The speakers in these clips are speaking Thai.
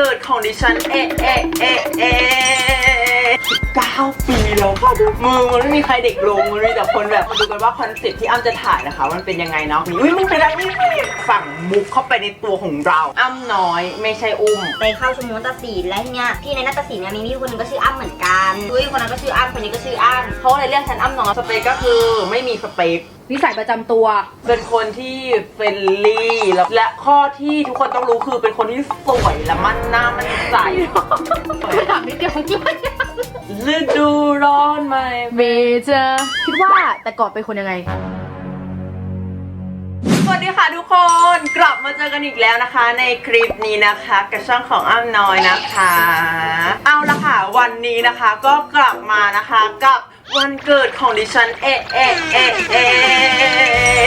เกิดของดิฉัน เอะเอะเอะเอะาปีแล้วค่ะทุกมือมันไม่มีใครเด็กลงมันมีแต่คนแบบมาดูกันว่าคอนเซ็ปต์ที่อ้ำจะถ่ายนะคะ มันเป็นยังไงเนาะอุ้ยมึงเป็นอะไรนี่ฝั่งมุกเข้าไปในตัวของเราอ้ำน้อยไม่ใช่อุ้มไปเข้าชั่วโมงนาฏศิลป์แล้วทีเนี้ยพี่ในนาฏศิลป์เนี่ยมีพี่คนหนึงก็ชื่ออ้ำเหมือนกันอุ้ยคนนั้นก็ชื่ออ้ำคนนี้ก็ชื่ออ้ำเขาเลยเรียกฉันอ้ำน้อยสเปคก็คือไม่มีสเปคนิสัยประจำตัว เป็นคนที่เฟรนลี่แล้วและข้อที่ทุกคนต้องรู้คือเป็นคนที่สวยและมั่นหน้ามั่นใจถามนิดเดียวเลย ฤดูร้อนไหมเมเจอร์คิดว่าแต่ก่อนเป็นคนยังไง สวัสดีค่ะทุกคนกลับมาเจอกันอีกแล้วนะคะ ในคลิปนี้นะคะกับช่องของอ้ำน้อยนะคะ เอาละค่ะวันนี้นะคะก็กลับมานะคะกับ วันเกิดของดิฉันเอะเอะเอะเอะ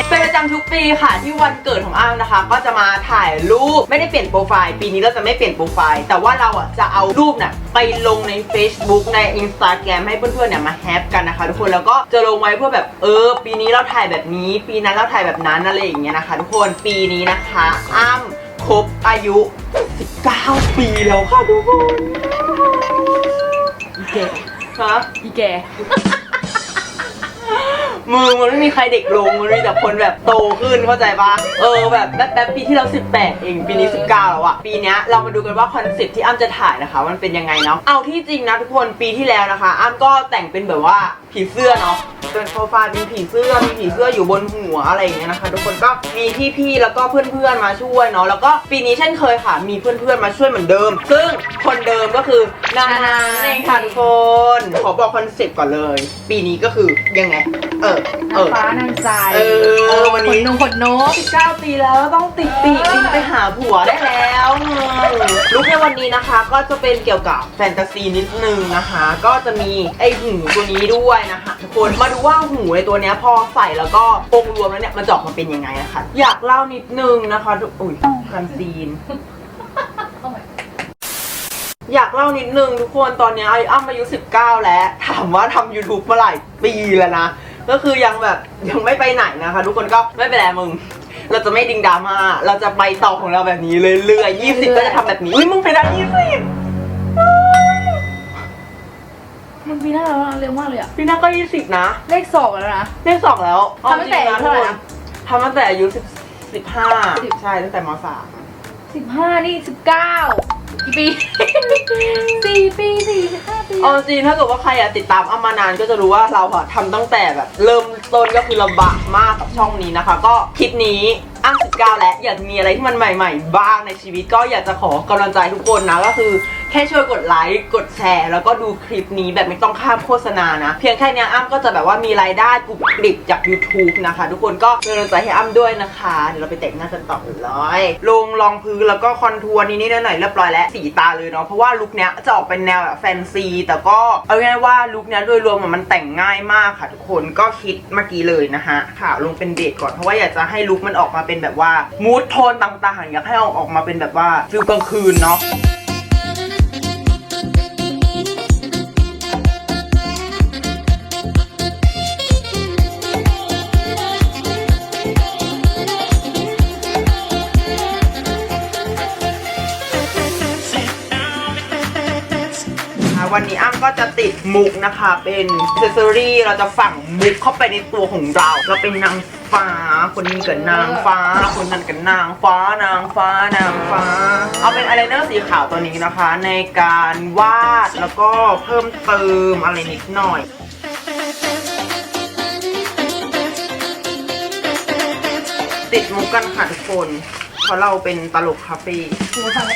เป็นประจำทุกปีค่ะ ที่วันเกิดของอ้ำนะคะ ก็จะมาถ่ายรูปไม่ได้เปลี่ยนโปรไฟล์ปีนี้เราจะไม่เปลี่ยนโปรไฟล์ แต่ว่าเราอะจะเอารูปน่ะไปลงใน Facebook ใน Instagram ให้เพื่อนๆเนี่ยมาแฮปกันนะคะ ทุกคนแล้วก็จะลงไว้เพื่อแบบเออ ปีนี้เราถ่ายแบบนี้ ปีนั้นเราถ่ายแบบนั้นอะไรอย่างเงี้ยนะคะ ทุกคนปีนี้นะคะอ้ำครบอายุ 19 ปีแล้วค่ะทุกคนอี ครับ อีแก มือมันไม่มีใครเด็กลง มันมีแต่คนแบบโตขึ้นเข้าใจปะเออแบบแป๊บแป๊บปีที่เรา 18 เองปีนี้ 19 แล้วอะปีเนี้ยเรามาดูกันว่าคอนเซ็ปต์ที่อ้ำจะถ่ายนะคะ มันเป็นยังไงเนาะเอาที่จริงนะทุกคนปีที่แล้วนะคะ อ้ำก็แต่งเป็นแบบว่าผีเสื้อเนาะเป็นโปรไฟล์เป็นผีเสื้อมีผีเสื้ออยู่บนหัวอะไรอย่างเงี้ยนะคะ ทุกคนก็มีพี่ๆแล้วก็เพื่อนๆมาช่วยเนาะแล้วก็ปีนี้เช่นเคยค่ะ มีเพื่อนๆมาช่วยเหมือนเดิม ซึ่งคนเดิมก็คือนานาเองค่ะทุกคนขอบอกคอนเซ็ปต์ก่อนเลย ปีนี้ก็คือยังไงเออเออฟ้านางใจเออวันนี้ ขนนงขนนก19 ปีแล้วต้องติดปีกบินไปหาผัวได้แล้วลุคในวันนี้นะคะ ก็จะเป็นเกี่ยวกับแฟนตาซีนิดนึงนะคะ ก็จะมีไอหูตัวนี้ด้วยนะคะทุกคนมาดูว่าหูในตัวเนี้ยพอใส่แล้วก็องค์รวมแล้วเนี่ยมันจะออกมาเป็นยังไงนะคะ อยากเล่านิดนึงนะคะทุกอุ้ยกันซีน อยากเล่านิดนึงทุกคนตอนเนี้ยไอ้อ้ำอายุ 19 แล้ว ถามว่าทำ YouTube มาหลายปีแล้วนะ ก็คือยังแบบยังไม่ไปไหนนะคะ ทุกคนก็ไม่เป็นไรมึง เราจะไม่ดิงดราม่าเราจะไปต่อของเราแบบนี้เรื่อยๆยี่สิบก็จะทำแบบนี้อุ้ยมึงไปได้ยี่สิบมันปีหน้าแล้วนะเร็วมากเลยอะพี่น่าก็ยี่สิบนะเลขสองแล้วนะ เลขสองแล้วทำตั้งแต่อายุเท่าไหร่นะ ทำตั้งแต่อายุสิบสิบห้าสิบใช่ตั้งแต่มสามสิบห้านี่สิบเก้า กี่ปีสี่ปีสี่สิบห้าปีเอาจริงถ้าเกิดว่าใครอะติดตามอ้ำมานานก็จะรู้ว่าเราอะทำตั้งแต่แบบ เริ่มต้นก็คือลำบากมากกับช่องนี้นะคะ ก็คลิปนี้อ้ำสิบเก้าแล้วอยากมีอะไรที่มันใหม่ ๆ บ้างในชีวิตก็อยากจะขอกำลังใจทุกคนนะก็คือ แค่ช่วยกดไลค์กดแชร์ แล้วก็ดูคลิปนี้แบบไม่ต้องข้ามโฆษณานะ เพียงแค่นี้อ้ำก็จะแบบว่ามีรายได้กรุบกริบจาก YouTube นะคะ ทุกคนก็เป็นกำลังใจให้อ้ำด้วยนะคะเดี๋ยวเราไปแต่งหน้ากันต่อเลยลงรองพื้นแล้วก็คอนทัวร์นี้ๆหน่อยๆเรียบร้อยแล้วสีตาเลยเนาะเพราะว่าลุคเนี้ยจะออกเป็นแนวแบบแฟนซี แต่ก็เอาง่ายว่าลุคเนี้ยโดยรวมมันแต่งง่ายมากค่ะ ทุกคนก็คิดเมื่อกี้เลยนะคะขาวลงเป็นเบจก่อนเพราะว่าอยากจะให้ลุคมันออกมาเป็นแบบว่ามูทโทนต่างๆอยากให้เอาออกมาเป็นแบบว่าฟิลกลางคืนเนาะ วันนี้อ้ำก็จะติดมุกนะคะ เป็นเซสซอรี่เราจะฝังมุกเข้าไปในตัวของเรา เราเป็นนางฟ้า คนนี้กับนางฟ้า คนนั้นกับนางฟ้านางฟ้านางฟ้า เอาเป็นอะไรเนอร์สีขาวตัวนี้นะคะ ในการวาดแล้วก็เพิ่มเติมอะไรนิดหน่อยติดมุกกันค่ะทุกคน เพราะเราเป็นตลกคาเฟ่หัวขาด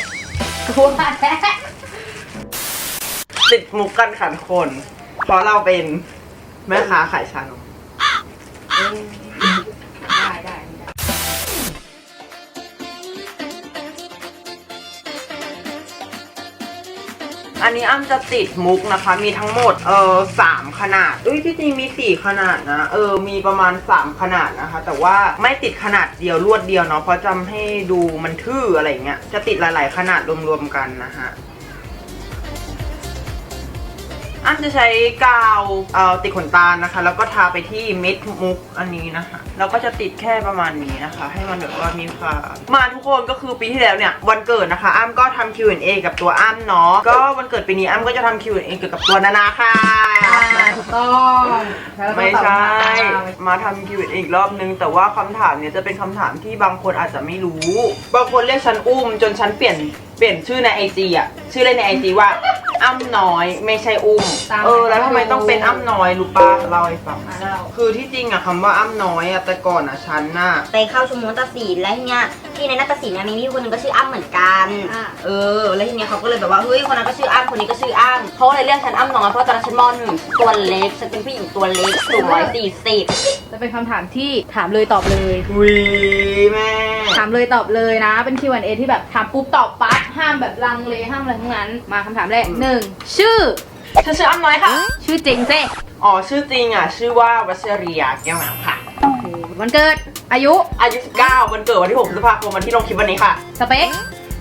หัวแท้ ติดมุกกันค่ะทุกคน เพราะเราเป็นแม่ค้าขายชานมได้ได้ได้อันนี้อ้ำจะติดมุกนะคะ มีทั้งหมดเออสามขนาดเอ้ยที่จริงมีสี่ขนาดนะ เออ มีประมาณสามขนาดนะคะ แต่ว่าไม่ติดขนาดเดียวรวดเดียวเนาะ เพราะจำให้ดูมันทื่ออะไรเงี้ย จะติดหลาย ๆ ขนาดรวม ๆ กันนะฮะ อ้ำจะใช้กาวเอ่อติดขนตานะคะ แล้วก็ทาไปที่เม็ดมุกอันนี้นะคะแล้วก็จะติดแค่ประมาณนี้นะคะ ให้มันแบบว่ามีความมาทุกคนก็คือปีที่แล้วเนี่ยวันเกิดนะคะอ้ำก็ทำ Q&A กับตัวอ้ำเนาะก็วันเกิดปีนี้อ้ำก็จะทำ Q&A เกี่ยวกับตัวนานาค่ะถูกต้องแล้วก็ไม่ตอบใช่คำถามมาทำ Q&A อีกรอบนึง แต่ว่าคำถามเนี่ยจะเป็นคำถามที่บางคนอาจจะไม่รู้ บางคนเรียกฉันอุ้มจนฉันเปลี่ยนเปลี่ยนชื่อในไอจีอะชื่อเล่นในไอจีว่า อ้ำน้อยไม่ใช่อุ้มตามเออแล้วทำไมต้องเป็นอ้ำน้อยรู้ป่ะเล่าให้ฟังอะเล่า คือที่จริงอะคำว่าอ้ำน้อยอะแต่ก่อนอะฉันน่ะ ไปเข้าชุมนุมนาฏศิลป์แล้วทีเนี้ยพี่ในนาฏศิลป์เนี่ยมีพี่คนหนึงก็ชื่ออ้ำเหมือนกันอะเออ แล้วทีเนี้ยเขาก็เลยแบบว่าเฮ้ยคนนั้นก็ชื่ออ้ำคนนี้ก็ชื่ออ้ำเขาก็เลยเรียกฉันอ้ำน้อยเพราะตอนนั้นฉันมหนึ่งตัวเล็กฉันเป็นผู้หญิงตัวเล็กสูงร้อยสี่สิบจะเป็นคำถามที่ถามเลยตอบเลย วีแม่ถามเลยตอบเลยนะ เป็น Q&A ที่แบบถามปุ๊บตอบปั๊บ ห้ามแบบลังเลห้ามอะไรทั้งนั้น มาคำถามแรกหนึ่งชื่อ ฉันชื่ออ้ำน้อยค่ะ ชื่อจริงเซ่อ๋อ ชื่อจริงอะชื่อว่าวัชรียาแก้วน้ำค่ะ วันเกิดอายุอายุ 19 วันเกิดวันที่6พฤษภาคมวันที่ลงคลิปวันนี้ค่ะ สเปค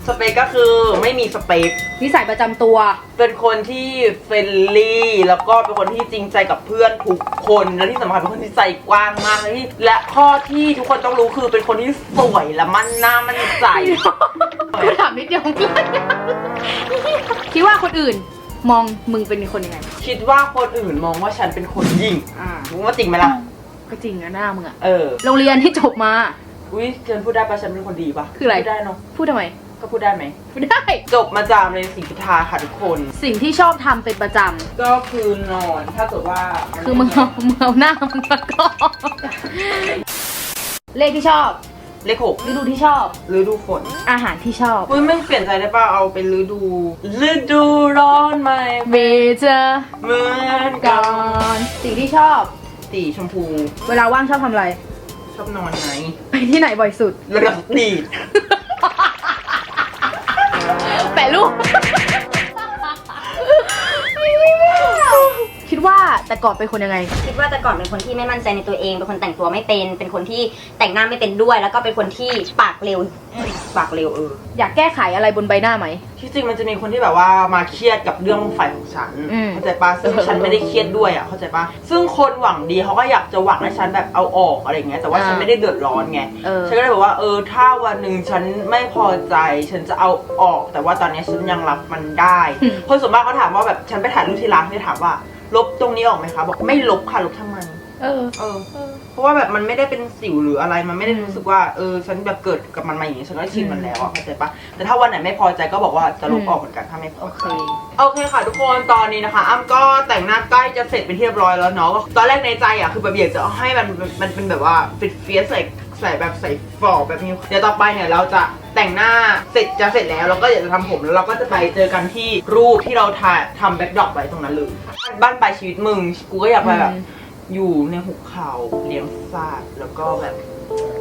สเปคก็คือไม่มีสเปค นิสัยประจำตัว เป็นคนที่เฟรนลี่ แล้วก็เป็นคนที่จริงใจกับเพื่อนทุกคน และที่สำคัญเป็นคนที่ใจกว้างมากและที่และข้อที่ทุกคนต้องรู้คือเป็นคนที่สวยและมั่นหน้ามั่นใจ กูถามนิดเดียวคิดว่าคนอื่นมองมึงเป็นคนยังไง คิดว่าคนอื่นมองว่าฉันเป็นคนยิ่งอ่า รู้ว่าจริงไหมล่ะ ก็จริงนะหน้ามึงอะเออ โรงเรียนที่จบมา อุ้ยเกินพูดได้ปะฉันเป็นคนดีปะคืออะไร พูดได้เนาะ พูดทำไม ก็พูดได้ไหมพูดได้ จบมาจากเรียนศรีพุทธาค่ะทุกคน สิ่งที่ชอบทำเป็นประจก็คือนอนถ้าเกิดว่าำคือมึงเอามึงเอาหน้ามึงมาก่อนเลขที่ชอบเลขหกฤดูที่ชอบ ฤดูฝนอาหารที่ชอบอุ้ยไม่เปลี่ยนใจได้ป่ะเอาเป็นฤดูฤดูร้อนไหมเวเจอเหมือนก่กัอนนสีที่ชอบ สีชมพู เวลาว่างชอบทำอะไร ชอบนอนไงไปที่ไหนบ่อยสุดระดับดีด Oh. แต่ก่อนเป็นคนยังไง คิดว่าแต่ก่อนเป็นคนที่ไม่มั่นใจในตัวเอง เป็นคนแต่งตัวไม่เป็น เป็นคนที่แต่งหน้าไม่เป็นด้วย แล้วก็เป็นคนที่ปากเร็ว ปากเร็วเออ อยากแก้ไขอะไรบนใบหน้าไหม ที่จริงมันจะมีคนที่แบบว่ามาเครียดกับเรื่องฝ่ายของฉัน อืม เข้าใจปะซึ่งฉันไม่ได้เครียดด้วยอะเข้าใจปะซึ่งคนหวังดีเขาก็อยากจะหวังให้ฉันแบบเอาออกอะไรอย่างเงี้ยแต่ว่าฉันไม่ได้เดือดร้อนไง เออ ฉันก็เลยบอกว่าเออถ้าวันหนึ่งฉันไม่พอใจ ฉันจะเอาออก แต่ว่าตอนนี้ฉันยังรับมันได้อืมคนส่วนมากเขาถามว่าแบบฉันไปถ่ายรูปที่ร้านที่ถามว่า ลบตรงนี้ออกไหมคะ บอกไม่ลบค่ะลบทำไมเออ เออ เพราะว่าแบบมันไม่ได้เป็นสิวหรืออะไรมันไม่ได้รู้สึกว่าเออฉันแบบเกิดกับมันมาอย่างนี้ฉันก็ชินมันแล้วอะเข้าใจปะแต่ถ้าวันไหนไม่พอใจก็บอกว่าจะลบออกเหมือนกันถ้าไม่พอโอใจ เค โอเคค่ะทุกคนตอนนี้นะคะ อ้ำก็แต่งหน้าใกล้จะเสร็จเป็นที่เรียบร้อยแล้วเนาะก็ตอนแรกในใจอะคือแบบอยากจะให้มันมันเป็นแบบว่าฟิตเฟียสใส่ ใส่แบบใส่ฟอกแบบนี้เดี๋ยวต่อไปเนี่ยเราจะแต่งหน้าเสร็จจะเสร็จแล้วเราก็อยากจะทำผมแล้วเราก็จะไปเจอกันที่รูปที่เราถ่ายทำแบ็คดรอปไว้ตรงนั้นเลยบ้านปลายชีวิตมึงกูก็อยากไปแบบอืมอยู่ในหุบเขาเลี้ยงสัตว์แล้วก็แบบ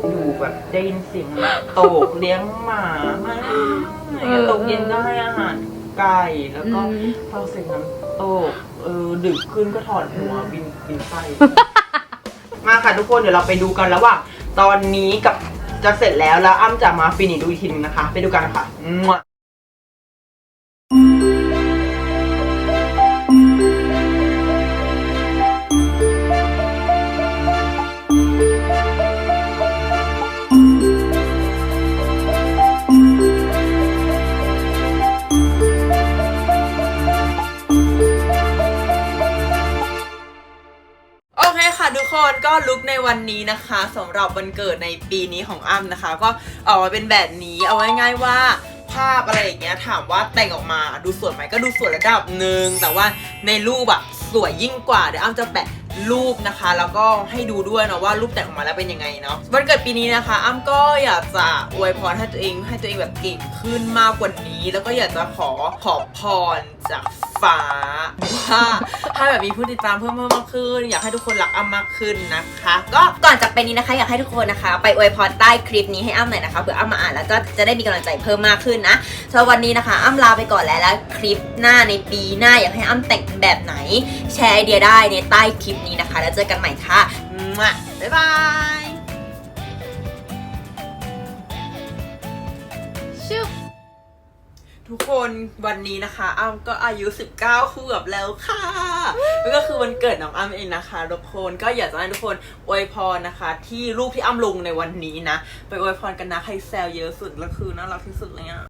อยู่แบบได้ยินเสียงน้ำตกเลี้ยงหมาไม่ตกเย็นก็ให้อาหารไก่แล้วก็อืมฟังเสียงน้ำตกเออดึกขึ้นก็ถอดหัวบินบินไฟมาค่ะทุกคนเดี๋ยวเราไปดูกันระหว่าง ตอนนี้กับจะเสร็จแล้วแล้วอ้ำจะมาฟินิชดูอีกทีนึงนะคะ ไปดูกันค่ะ คนก็ลุกในวันนี้นะคะสำหรับวันเกิดในปีนี้ของอ้ำนะคะ ก็ออกมาเป็นแบบนี้เอาไว้ง่ายว่าภาพอะไรอย่างเงี้ยถามว่าแต่งออกมาดูสวยไหมก็ดูสวยระดับหนึ่งแต่ว่าในรูปอะสวยยิ่งกว่าเดี๋ยวอ้ำจะแปะรูปนะคะ แล้วก็ให้ดูด้วยเนาะว่ารูปแต่งออกมาแล้วเป็นยังไงเนาะวันเกิดปีนี้นะคะ อ้ำก็อยากจะอวยพรให้ตัวเองให้ตัวเองแบบเก่งขึ้นมากกว่านี้ แล้วก็อยากจะขอขอพรจาก ฟ้าว่าให้แบบมีผู้ติดตามเพิ่มเพิ่มมากขึ้น อยากให้ทุกคนรักอ้ำมากขึ้นนะคะ ก็ก่อนจากไปนี้นะคะอยากให้ทุกคนนะคะ ไปอวยพรใต้คลิปนี้ให้อ้ำหน่อยนะคะเผื่ออ้ำมาอ่านแล้วก็จะได้มีกำลังใจเพิ่มมากขึ้นนะสำหรับวันนี้นะคะ อ้ำลาไปก่อนแล้วแล้วคลิปหน้าในปีหน้าอยากให้อ้ำแต่งเป็นแบบไหน แชร์ไอเดียได้ในใต้คลิปนี้นะคะ แล้วเจอกันใหม่ค่ะมั่วบ๊ายบายชื่อ ทุกคนวันนี้นะคะอ้ำก็อายุ 19ขวบแล้วค่ะนั่นก็คือวันเกิดน้องอ้ำเองนะคะทุกคนก็อยากจะให้ทุกคนอวยพรนะคะ ที่รูปที่อ้ำลงในวันนี้นะ ไปอวยพรกันนะใครแซวเยอะสุดแล้วคือน่ารักที่สุดเลยอะ